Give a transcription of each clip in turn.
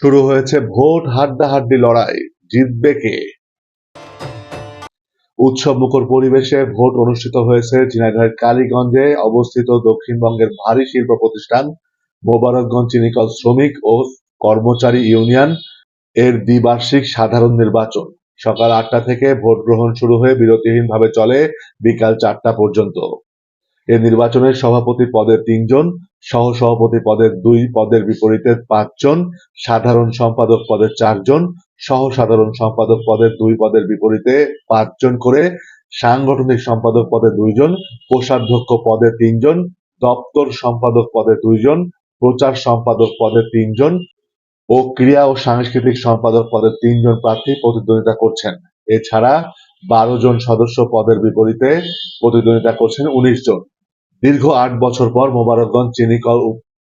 শুরু হয়েছে ভোট হাড্ডাহাড্ডি লড়াই। জিতবে কে? উৎসব মুখর পরিবেশে ভোট অনুষ্ঠিত হয়েছে ঝিনাইদহের কালীগঞ্জে অবস্থিত দক্ষিণবঙ্গের ভারী শিল্প প্রতিষ্ঠান মোবারকগঞ্জ চিনিকল শ্রমিক ও কর্মচারী ইউনিয়ন এর দ্বিবার্ষিক সাধারণ নির্বাচন। সকাল আটটা থেকে ভোট গ্রহণ শুরু হয়ে বিরতিহীনভাবে চলে বিকাল চারটা পর্যন্ত। এ নির্বাচনের সভাপতি পদে তিনজন সহ সভাপতি পদের দুই, পদের বিপরীতে পাঁচজন, সাধারণ সম্পাদক পদে চারজন সহ সাধারণ সম্পাদক পদের দুই, পদের বিপরীতে পাঁচজন করে, সাংগঠনিক সম্পাদক পদে দুইজন, কোষাধ্যক্ষ পদে তিনজন, দপ্তর সম্পাদক পদে দুইজন, প্রচার সম্পাদক পদে তিনজন ও ক্রীড়া ও সাংস্কৃতিক সম্পাদক পদে তিনজন প্রার্থী প্রতিদ্বন্দ্বিতা করছেন। এছাড়া বারো জন সদস্য পদের বিপরীতে প্রতিদ্বন্দ্বিতা করছেন উনিশ জন। দীর্ঘ আট বছর পর মোবারকগঞ্জ চিনিকল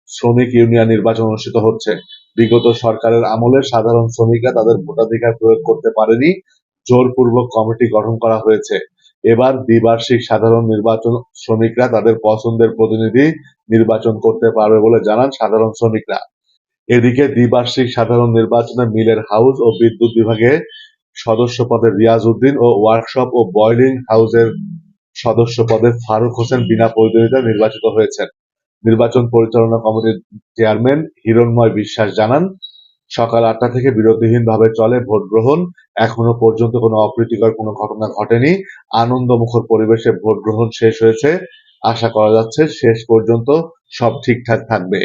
শ্রমিক ইউনিয়ন নির্বাচন অনুষ্ঠিত হচ্ছে। বিগত সরকারের আমলে সাধারণ শ্রমিকরা তাদের ভোটাধিকার প্রয়োগ করতে পারেনি। জোরপূর্বক কমিটি গঠন করা হয়েছে। এবার দ্বিবার্ষিক সাধারণ নির্বাচন শ্রমিকরা তাদের পছন্দের প্রতিনিধি নির্বাচন করতে পারবে বলে জানান সাধারণ শ্রমিকরা। এদিকে দ্বিবার্ষিক সাধারণ নির্বাচনে মিলের হাউস ও বিদ্যুৎ বিভাগে সদস্য পদে রিয়াজ উদ্দিন ও ওয়ার্কশপ ও বয়লিং হাউসের সদস্য পদে ফারুক হোসেন বিনা প্রতিদ্বন্দ্বিতায় নির্বাচিত হয়েছেন। নির্বাচন পরিচালনা কমিটির চেয়ারম্যান হিরণময় বিশ্বাস জানান, সকাল আটটা থেকে বিরতিহীনভাবে চলে ভোট গ্রহণ। এখনও পর্যন্ত কোনো অপ্রীতিকর কোনো ঘটনা ঘটেনি। আনন্দমুখর পরিবেশে ভোট গ্রহণ শেষ হয়েছে। আশা করা যাচ্ছে শেষ পর্যন্ত সব ঠিকঠাক থাকবে।